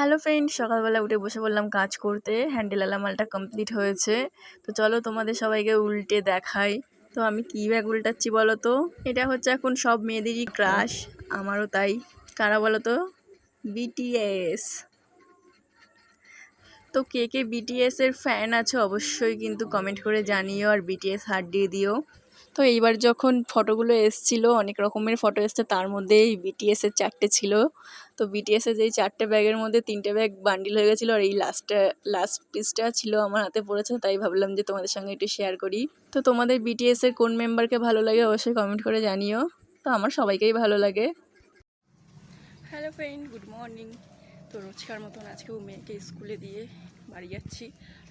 Hello friend সকালবেলা উঠে বসে পড়লাম কাজ করতে। হ্যান্ডেল আলা মালটা কমপ্লিট হয়েছে। তো চলো তোমাদের সবাইকে উল্টে দেখাই। তো আমি কী ব্যাগ উল্টাচ্ছি বলো তো? এটা হচ্ছে এখন সব মেয়েদেরই ক্রাশ আমারও তাই। কারা বলো তো? বিটিএস তো কে কে বিটিএস এর ফ্যান আছে অবশ্যই কিন্তু কমেন্ট করে জানিও আর বিটিএস হার্ট দিয়ে দিও। তো এইবার যখন ফটোগুলো এসছিল, অনেক রকমের ফটো এসছে, তার মধ্যে এই বিটিএস এর চারটে ছিল। তো বিটিএসের যেই চারটে ব্যাগের মধ্যে তিনটে ব্যাগ বান্ডিল হয়ে গেছিল আর এই লাস্টটা লাস্ট পিসটা ছিল আমার হাতে পড়েছে, তাই ভাবলাম যে তোমাদের সঙ্গে একটু শেয়ার করি। তো তোমাদের বিটিএস এর কোন মেম্বারকে ভালো লাগে অবশ্যই কমেন্ট করে জানিও। তো আমার সবাইকেই ভালো লাগে। হ্যালো ফ্রেন্ড গুড মর্নিং তো রোজকার মতন আজকেও মেয়েকে স্কুলে দিয়ে বাড়ি যাচ্ছি।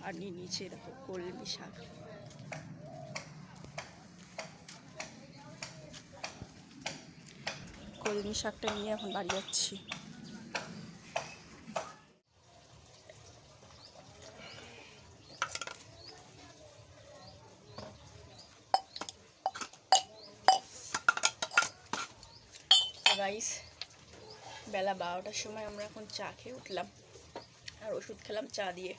আর নিয়ে নিচে দেখো কলমি শাক। কলমি শাকটা নিয়ে এখন বাড়ি যাচ্ছি। গাইস বেলা বারোটার সময় আমরা এখন চা খেয়ে উঠলাম আর ওষুধ খেলাম চা দিয়ে।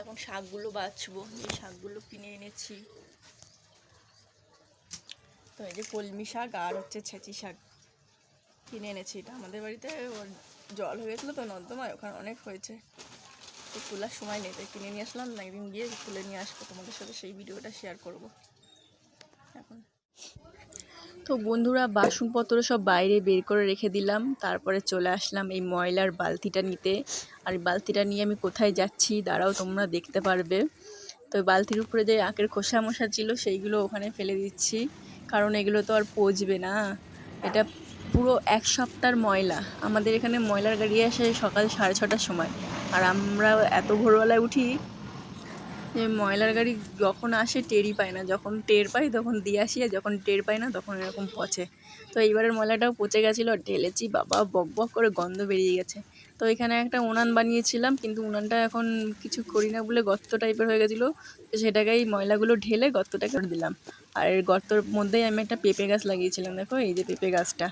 এখন শাকগুলো বাছবো, এই শাকগুলো কিনে এনেছি। তো এই যে কলমি শাক আর হচ্ছে ছেঁচি শাক কিনে এনেছি। এটা আমাদের বাড়িতে ওর জল হয়ে গেছিল তো নর্দমায় ওখানে অনেক হয়েছে। তো তোলার সময় নেই, তাই কিনে নিয়ে আসলাম। না একদিন গিয়ে তুলে নিয়ে আসব, তোমাদের সাথে সেই ভিডিওটা শেয়ার করব। এখন তো বন্ধুরা বাসনপত্র সব বাইরে বের করে রেখে দিলাম। তারপরে চলে আসলাম এই ময়লার বালতিটা নিতে। আর বালতিটা নিয়ে আমি কোথায় যাচ্ছি দাঁড়াও, তোমরা দেখতে পারবে। তো বালতির উপরে যে আখের খোসা মশা ছিল, সেইগুলো ওখানে ফেলে দিচ্ছি। কারণ এগুলো তো আর পচবে না। এটা পুরো এক সপ্তাহের ময়লা। আমাদের এখানে ময়লার গাড়ি আসে সকাল সাড়ে ছটার সময়। আর আমরা এত ভোরবেলায় উঠি যে ময়লার গাড়ি যখন আসে টেরই পায় না। যখন টের পাই তখন দিয়ে আসি, আর যখন টের পাই না তখন এরকম পচে। তো এইবারের ময়লাটাও পচে গেছিল ঢেলেছি, বাবা, বক বক করে গন্ধ বেরিয়ে গেছে। তো এখানে একটা উনান বানিয়েছিলাম, কিন্তু উনানটা এখন কিছু করি না বলে গর্ত টাইপের হয়ে গেছিল। তো সেটাকেই ময়লাগুলো ঢেলে গর্তটাকে করে দিলাম। আর গর্তর মধ্যেই আমি একটা পেঁপে গাছ লাগিয়েছিলাম, দেখো, এই যে পেঁপে গাছটা।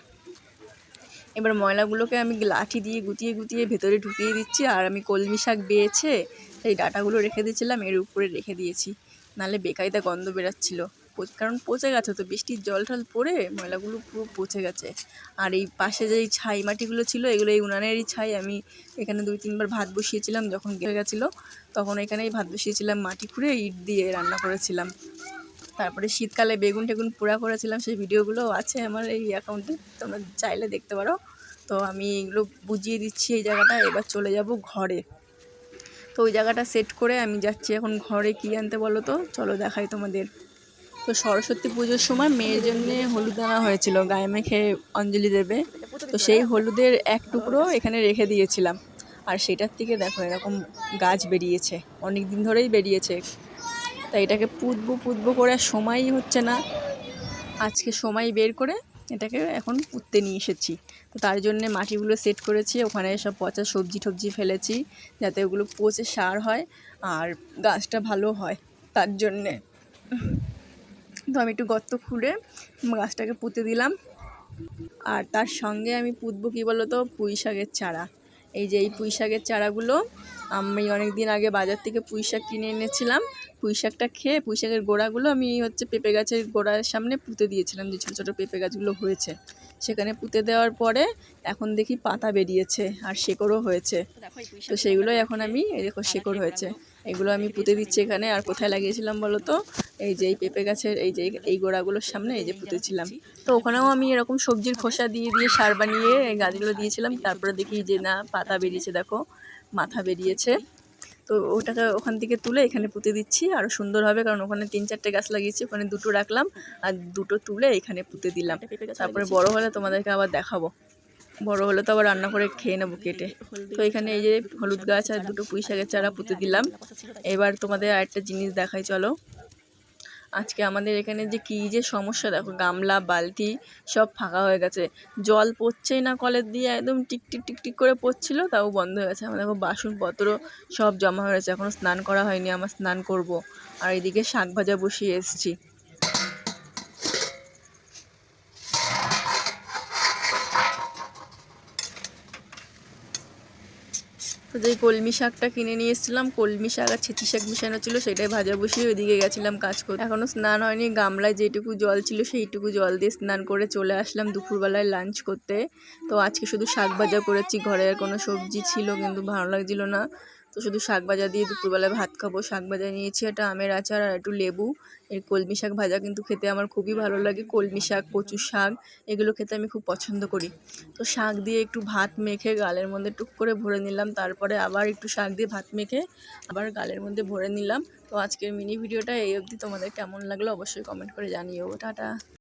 এবার ময়লাগুলোকে আমি লাঠি দিয়ে গুটিয়ে গুটিয়ে ভেতরে ঢুকিয়ে দিচ্ছি, আর আমি কলমি শাক বেয়েছে সেই ডাটাগুলো রেখে দিয়েছিলাম, এর উপরে রেখে দিয়েছি। নাহলে বেকায়দা গন্ধ বেরাচ্ছিলো। কারণ পচে গেছে তো, বৃষ্টির জল টল পড়ে ময়লাগুলো পুরো পচে গেছে। আর এই পাশে যেই ছাই মাটিগুলো ছিল, এগুলো এই উনানেরই ছাই, আমি এখানে দুই তিনবার ভাত বসিয়েছিলাম, যখন গেলে গেছিল, তখন এখানেই ভাত বসিয়েছিলাম, মাটি খুঁড়ে ইট দিয়ে রান্না করেছিলাম। তারপরে শীতকালে বেগুন টেগুন পোড়া করেছিলাম, সেই ভিডিওগুলো আছে আমার এই অ্যাকাউন্টে, তোমরা চাইলে দেখতে পারো। তো আমি এগুলো বুঝিয়ে দিচ্ছি এই জায়গাটা, এবার চলে যাব ঘরে। তো ওই জায়গাটা সেট করে আমি যাচ্ছি এখন ঘরে কী আনতে বলো তো? চলো দেখাই তোমাদের। তো সরস্বতী পুজোর সময় মেয়ের জন্য হলুদ আনা হয়েছিল, গায়ে মেখে অঞ্জলি দেবে। তো সেই হলুদের এক টুকরো এখানে রেখে দিয়েছিলাম। আর সেটার থেকে দেখো এরকম গাছ বেরিয়েছে অনেক দিন ধরেই বেরিয়েছে। তাই এটাকে পুতবো পুতবো করে সময়ই হচ্ছে না। আজকে সময় বের করে এটাকে এখন পুঁততে নিয়ে এসেছি। তার জন্যে মাটিগুলো সেট করেছি। ওখানে সব পচা সবজি টবজি ফেলেছি যাতে ওগুলো পচে সার হয় আর গাছটা ভালো হয় তার জন্যে। তো আমি একটু গর্ত খুলে গাছটাকে পুঁতে দিলাম। আর তার সঙ্গে আমি পুঁতবো কী বলো তো পুঁই শাকের চারা। এই যে এই পুঁই শাকের চারাগুলো আমি অনেক দিন আগে বাজার থেকে পুঁই শাক কিনে এনেছিলাম। পুঁই শাকটা খেয়ে পুঁই শাকের গোড়াগুলো আমি হচ্ছে পেঁপে গাছের গোড়ার সামনে পুঁতে দিয়েছিলাম। যে ছোটো ছোটো পেঁপে গাছগুলো হয়েছে। সেখানে পুঁতে দেওয়ার পরে এখন দেখি পাতা বেরিয়েছে আর শেকড়ও হয়েছে। তো সেইগুলোই এখন আমি দেখো শেকড় হয়েছে। এগুলো আমি পুঁতে দিচ্ছি এখানে। আর কোথায় লাগিয়েছিলাম বলো তো? এই যে এই পেঁপে গাছের এই যে এই গোড়াগুলোর সামনে এই যে পুঁতেছিলাম। তো ওখানেও আমি এরকম সবজির খোসা দিয়ে দিয়ে সার বানিয়ে এই গাছগুলো দিয়েছিলাম। তারপরে দেখি যে না পাতা বেরিয়েছে দেখো মাথা বেরিয়েছে। তো ওটাকে ওখান থেকে তুলে এখানে পুঁতে দিচ্ছি। আরও সুন্দর হবে কারণ ওখানে তিন চারটে গাছ লাগিয়েছি ওখানে দুটো রাখলাম। আর দুটো তুলে এখানে পুঁতে দিলাম। তারপরে বড় হলে তোমাদেরকে আবার দেখাবো। বড় হলে তো আবার রান্না করে খেয়ে নেব কেটে। তো এখানে এই যে হলুদ গাছ আর দুটো পুঁই শাকের চারা পুঁতে দিলাম। এবার তোমাদের আরেকটা জিনিস দেখাই, চলো। আজকে আমাদের এখানে যে কী যে সমস্যা, দেখো গামলা, বালতি সব ফাঁকা হয়ে গেছে। জল পড়ছেই না কলের দিয়ে, একদম টিকটিক টিকটিক করে পড়ছিল, তাও বন্ধ হয়ে গেছে। আমার দেখো বাসনপত্র সব জমা হয়ে গেছে এখনও স্নান করা হয়নি, আমার স্নান করব। আর এদিকে শাক ভাজা বসিয়ে এসছি। তো যেই কলমি শাকটা কিনে নিয়ে এসেছিলাম, কলমি শাক আর ছেঁচি শাক মিশানো ছিল, সেটাই ভাজা বসিয়ে ওইদিকে গেছিলাম কাজ করতে। এখনও স্নান হয়নি, গামলায় যেটুকু জল ছিল সেইটুকু জল দিয়ে স্নান করে চলে আসলাম দুপুরবেলায় লাঞ্চ করতে। তো আজকে শুধু শাক ভাজা করেছি, ঘরে আর কোনো সবজি ছিল, কিন্তু ভালো লাগছিল না। তো শুধু শাক ভাজা দিয়ে দুপুরবেলায় ভাত খাব। শাক ভাজা নিয়েছি একটা আমের আচার আর একটু লেবু। এই কলমি শাক ভাজা কিন্তু খেতে আমার খুবই ভালো লাগে। কলমি শাক কচু শাক, এগুলো খেতে আমি খুব পছন্দ করি। তো শাক দিয়ে একটু ভাত মেখে গালের মধ্যে টুক করে ভরে নিলাম। তারপরে আবার একটু শাক দিয়ে ভাত মেখে আবার গালের মধ্যে ভরে নিলাম। তো আজকের মিনি ভিডিওটা এই অবধি। তোমাদের কেমন লাগল অবশ্যই কমেন্ট করে জানিও। টাটা।